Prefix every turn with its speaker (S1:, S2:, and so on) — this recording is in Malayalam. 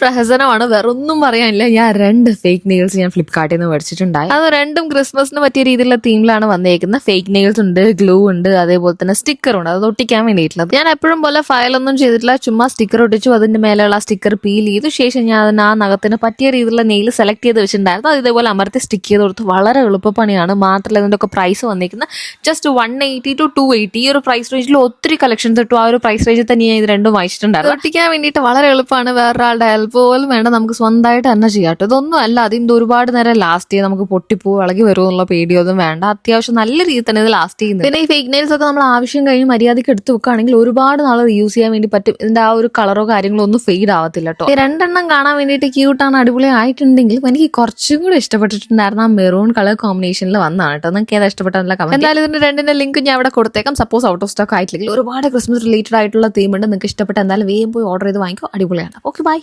S1: പ്രഹസനമാണ്. വേറെ ഒന്നും പറയാനില്ല. ഞാൻ രണ്ട് ഫേക്ക് നെയിൽസ് ഞാൻ ഫ്ലിപ്കാർട്ടിൽ നിന്ന് മേടിച്ചിട്ടുണ്ടായി. അത് രണ്ടും ക്രിസ്മസിന് പറ്റിയ രീതിയിലുള്ള തീമിലാണ് വന്നേക്കുന്നത്. ഫേക്ക് നെയിൽസ് ഉണ്ട് ഗ്ലൂ ഉണ്ട് അതേപോലെ തന്നെ സ്റ്റിക്കർ ഉണ്ട്. അത് ഒട്ടിക്കാൻ വേണ്ടിയിട്ടുള്ളത്. ഞാൻ എപ്പോഴും പോലെ ഫയലൊന്നും ചെയ്തിട്ടില്ല. ചുമ്മാ സ്റ്റിക്കർ ഒട്ടിച്ചു അതിന്റെ മേലെയുള്ള സ്റ്റിക്കർ പീൽ ചെയ്തു. ശേഷം ഞാൻ അതിന് ആ നഖത്തിന് പറ്റിയ രീതിയിലുള്ള നെയിൽ സെലക്ട് ചെയ്ത് വെച്ചിട്ടുണ്ടായിരുന്നു. അത് ഇതേപോലെ അമർത്തി സ്റ്റിക്ക് ചെയ്ത് കൊടുത്ത്. വളരെ എളുപ്പപ്പണിയാണ്. മാത്രമല്ല അതിന്റെ ഒക്കെ പ്രൈസ് വന്നിരിക്കുന്നത് just one eighty two two eighty ഈ ഒരു പ്രൈസ് റേഞ്ചിൽ ഒത്തിരി കളക്ഷൻസ് കിട്ടും ആ ഒരു പ്രൈസ് റേഞ്ചിൽ തന്നെ ഞാൻ ഇത് രണ്ടും വായിച്ചിട്ടുണ്ടായിരുന്നു. ഒട്ടിക്കാൻ വേണ്ടിയിട്ട് വളരെ എളുപ്പമാണ്. വേറൊരാളുടെ ഹെൽപ്പ് പോലും വേണ്ട നമുക്ക് സ്വന്തമായിട്ട് തന്നെ ചെയ്യാം കേട്ടോ. ഇതൊന്നും അല്ല അതിന്റെ ഒരുപാട് നേരം ലാസ്റ്റ് ചെയ്ത് നമുക്ക് പൊട്ടിപ്പോ ഇളകി വരുമോ എന്നുള്ള പേടിയൊന്നും വേണ്ട. അത്യാവശ്യം നല്ല രീതിയിൽ തന്നെ ഇത് ലാസ്റ്റ് ചെയ്യുന്നത് പിന്നെ ഈ ഫേക്ക് നെയിൽസ് ഒക്കെ നമ്മൾ ആവശ്യം കഴിഞ്ഞ് മര്യാദയ്ക്ക് എടുത്ത് വെക്കുകയാണെങ്കിൽ ഒരുപാട് നാൾ യൂസ് ചെയ്യാൻ വേണ്ടി പറ്റും. ഇതിന്റെ ആ ഒരു കളറോ കാര്യങ്ങളോ ഒന്നും ഫെയ്ഡ് ആവത്തില്ല കേട്ടോ. രണ്ടെണ്ണം കാണാൻ വേണ്ടിയിട്ട് ക്യൂട്ടാണ് അടിപൊളി ആയിട്ടുണ്ടെങ്കിൽ എനിക്ക് കുറച്ചും കൂടി ഇഷ്ടപ്പെട്ടിട്ടുണ്ടായിരുന്നു ആ മെറൂൺ കളർ കോമ്പിനേഷനിൽ വന്നതാണ് കേട്ടോ. നിങ്ങൾക്ക് ഏതാ ഇഷ്ടപ്പെട്ടല്ല കമന്റ് എന്തായാലും ഇതിന്റെ രണ്ടിന്റെ ലിങ്ക് ഞാൻ അവിടെ കൊടുത്തേക്കാം. സപ്പോസ് ഔട്ട് ഓഫ് സ്റ്റോക്ക് ആയിട്ടില്ലെങ്കിൽ ഒരുപാട് ക്രിസ്മസ് റിലേറ്റഡ് ആയിട്ടുള്ള തീം ഉണ്ട്. നിങ്ങൾക്ക് ഇഷ്ടപ്പെട്ട എന്തായാലും വേഗം പോയി ഓർഡർ ചെയ്ത് വാങ്ങിക്കോ. അടിപൊളിയാണ്. Okay bye